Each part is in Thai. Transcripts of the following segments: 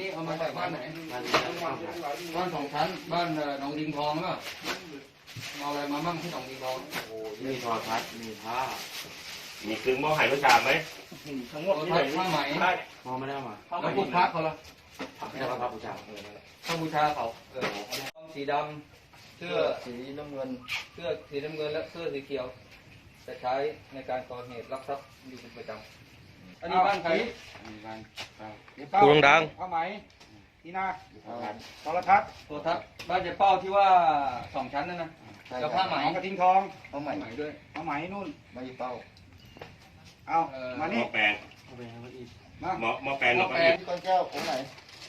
นี้เอามาจากบ้านไหนบ้านสองชั้นบ้านเอ่อหนองดิงทองก็เอาอะไรมามั่งที่หนองดิงทองมีโทรทัศน์มีผ้ามีครึ่งหม้อหายประจามไหมทั้งหมดผ้าผ้าไหมมองไม่ได้เอามาแล้วพวกพระเขาละไม่ได้เอาพระบูชาเออพระบูชาเขาเออสีดำเสื้อสีน้ำเงินเสื้อสีน้ำเงินและเสื้อสีเขียวจะใช้ในการก่อเหตุลักทรัพย์อยู่เป็นประจำ อันนี้บ้านใครมีการครับดวงดังผ้าไหมนี่นามีโทรทัศน์โทรทัศน์ตัวทัพบ้านเจ๊เป้าที่ว่าสองชั้นนั่นนะใช่แล้วผ้าไหมของกระทิงทองผ้าไหมด้วยผ้าไหมนู่นไม่เป้าเอาเออมาหม้นี่อแปลงเอาไปให้เขาอีกมาหม้อหม้อแปลงหม้เราอก็แปลมีงที่ก้อนแก้วองค์ไหน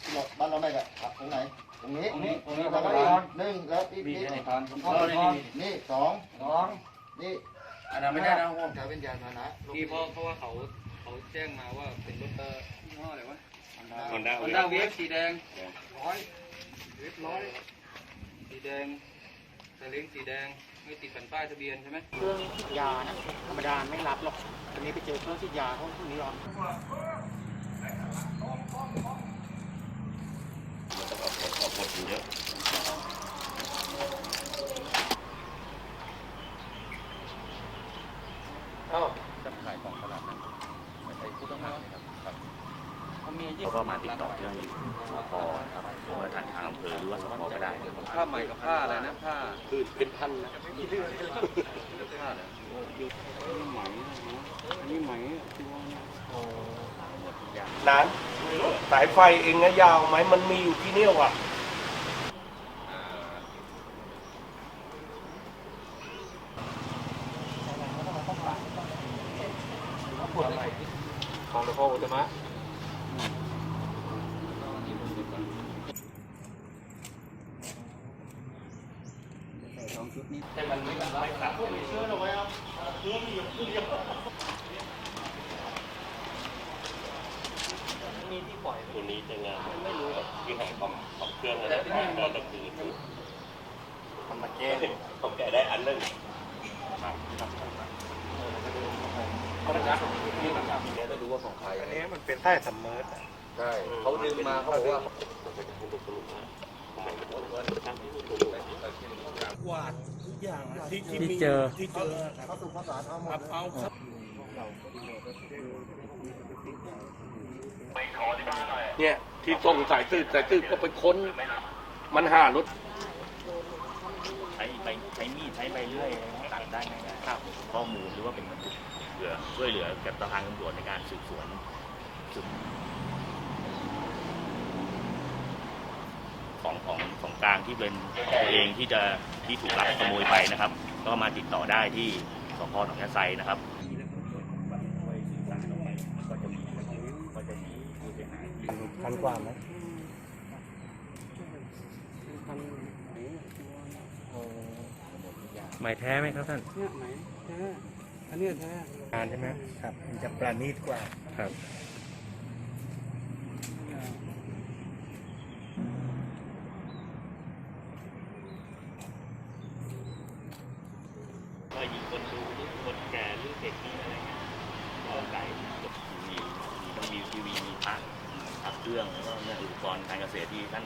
ที่เราบ้านเราได้กะองค์ไหนตรงนี้ตรงนี้ตรงนี้นี่พระประธานหนึ่งแล้วนี่มีนี่แค่ไหนทานอ๋อนี่นี่สองสองนี่อันนั้นไม่ได้นะห้องใช้เป็นยานพาหนะที่เพราะเพราะว่าเขา เขาแจ้งมาว่าเป็นรถเอ่อยี่ห้ออะไรวะฮอนด้าฮอนด้าเวฟสีแดงร้อยเรียบร้อยสีแดงสลิงสีแดงไม่ติดแผ่นป้ายทะเบียนใช่ไหมเครื่องฉีดยานะธรรมดาไม่รับหรอกอันนี้ไปเจอเครื่องฉีดยาเขาพวกนี้หรอออกกดอยู่เยอะจะขายของตลาดนั้นไม่ใช่ผู้ต้องหาครับครับ เขามียี่เขาก็มาติดต่อเรื่องสพครับหรือว่าทางทางอำเภอหรือว่าสพก็ได้ผ้าใหม่กับผ้าอะไรนะผ้าคือเป็นพันนะผ้าอะไรนั้นสายไฟเองนะยาวไหมมันมีอยู่ที่เนี่ยว่ะของหลวงพ่ออุตมะ แต่มันไม่กันไม่ครับตัวนี้จะงานไม่รู้ที่หายของของเครื่องนะก็ก็คือมันมาแก้ผมแกะได้อันหนึงจะดูว่าของใครอันนี้มันเป็นใต้สำเมิร์ดใช่เขาดึงมาเขาบอกว่า กวาดทุกอย่างที่ที่เจอที่เจอเขาสุภาษาทั้งหมดเอาครับเนี่ยที่ส่งสายตืดสายตืดก็ไปค้น มันหารถใช้ใบใช้มีดใช้ใบเลื่อยตัดได้ไหมครับข้อมูลหรือว่าเป็นบันทึกเพื่อช่วยเหลือกับทางตำรวจในการสืบสวนสืบ ของของของกลางที่เป็นตัวเองที่จะที่ถูกลักขโมยไปนะครับ ก็มาติดต่อได้ที่สพหนองยะไซนะครับพันกว่าไหมหมายแท้ไหมครับท่านเนี่ยไหนแท้อันนี้แท้งานใช่ไหมครับ มันจะประณีตกว่าครับ ก็ยิงคนดูหรือคนแก่หรือเด็กนี่อะไรเงี้ยก็ไก่มีมีต้องมีทีวีมีพักพัก เครื่องแล้วก็อุปกรณ์การเกษตรที่ท่าน